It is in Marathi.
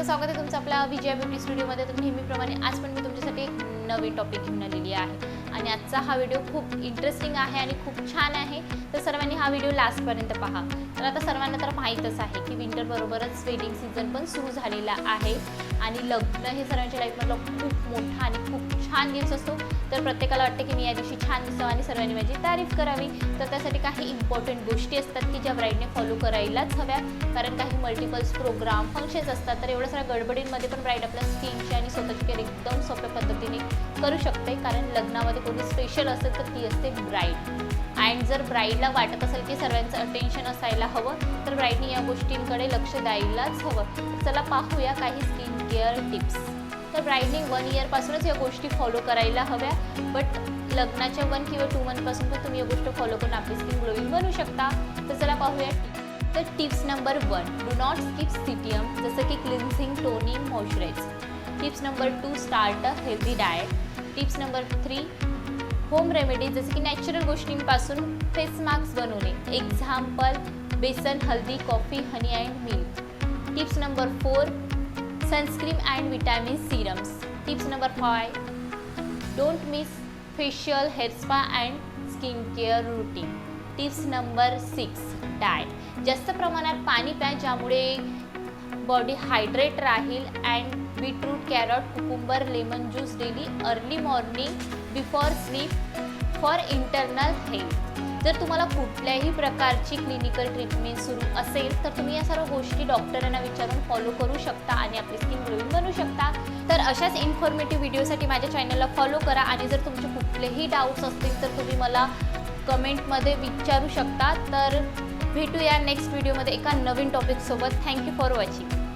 नमस्कार स्वागत आहे तुमचं आपल्या विजया ब्युटी स्टुडिओमध्ये. तर नेहमीप्रमाणे आज पण मी तुमच्यासाठी एक नवीन टॉपिक घेऊन आलेली आहे. आणि आजचा हा व्हिडिओ खूप इंटरेस्टिंग आहे आणि खूप छान आहे. तर सर्वांनी हा व्हिडिओ लास्टपर्यंत पहा. तर आता सर्वांना तर माहीतच आहे की विंटर बरोबरच वेडिंग सीझन पण सुरू झालेला आहे. आणि लग्न हे सर्वांच्या लाईफमधला खूप मोठा आणि खूप छान दिवस असतो. तर प्रत्येकाला वाटतं की मी या दिवशी छान दिसावं आणि सर्वांनी माझी तारीफ करावी. तर त्यासाठी काही इम्पॉर्टंट गोष्टी असतात की ज्या ब्राईडने फॉलो करायलाच हव्या कारण काही मल्टिपल्स प्रोग्राम फंक्शन्स असतात. तर एवढ्या साऱ्या गडबडींमध्ये पण ब्राईड आपल्या स्किनची आणि स्वतःची केअर एकदम सोप्या पद्धतीने करू शकते कारण लग्नामध्ये कोणी स्पेशल असेल तर ती असते ब्राईड अँड जर ब्राईडला वाटत असेल की सर्वांचं अटेन्शन असायला हवं. तर ब्राईटनी या गोष्टींकडे लक्ष द्यायलाच हवं. चला पाहूया काही स्किन केअर टिप्स तर ब्राईडने वन इयरपासूनच या गोष्टी फॉलो करायला हव्या. बट लग्नाच्या वन किंवा टू मंथपासून पण तुम्ही या गोष्ट फॉलो करून आपली स्किन ग्लोईंग बनवू शकता. तर चला पाहूया तर tips number one do not skip CTM जसं की cleansing toning moisturise tips number two start a healthy diet tips number three home remedies जसं की नॅचरल गोष्टींपासून फेस मास्क बनवणे. Example besan haldi coffee honey and milk tips number four sunscreen and vitamin serums tips number five don't miss facial hair spa and skin care routine tips number six diet जास्त प्रमाणात पाणी प्या ज्यामुळे बॉडी हायड्रेट राहील and beetroot carrot cucumber lemon juice daily early morning before sleep for internal health जर तुम्हाला कुठल्याही प्रकारची क्लिनिकल ट्रीटमेंट सुरू असेल तर तुम्ही या सर्व गोष्टी डॉक्टरांना विचारून फॉलो करू शकता आणि आपली स्किन ग्लोईंग बनवू शकता. तर अशाच इन्फॉर्मेटिव्ह व्हिडिओसाठी माझ्या चॅनलला फॉलो करा आणि जर तुमचे कुठलेही डाऊट्स असतील तर तुम्ही मला कमेंटमध्ये विचारू शकता. तर भेटूया नेक्स्ट व्हिडिओमध्ये एका नवीन टॉपिकसोबत थँक्यू फॉर वॉचिंग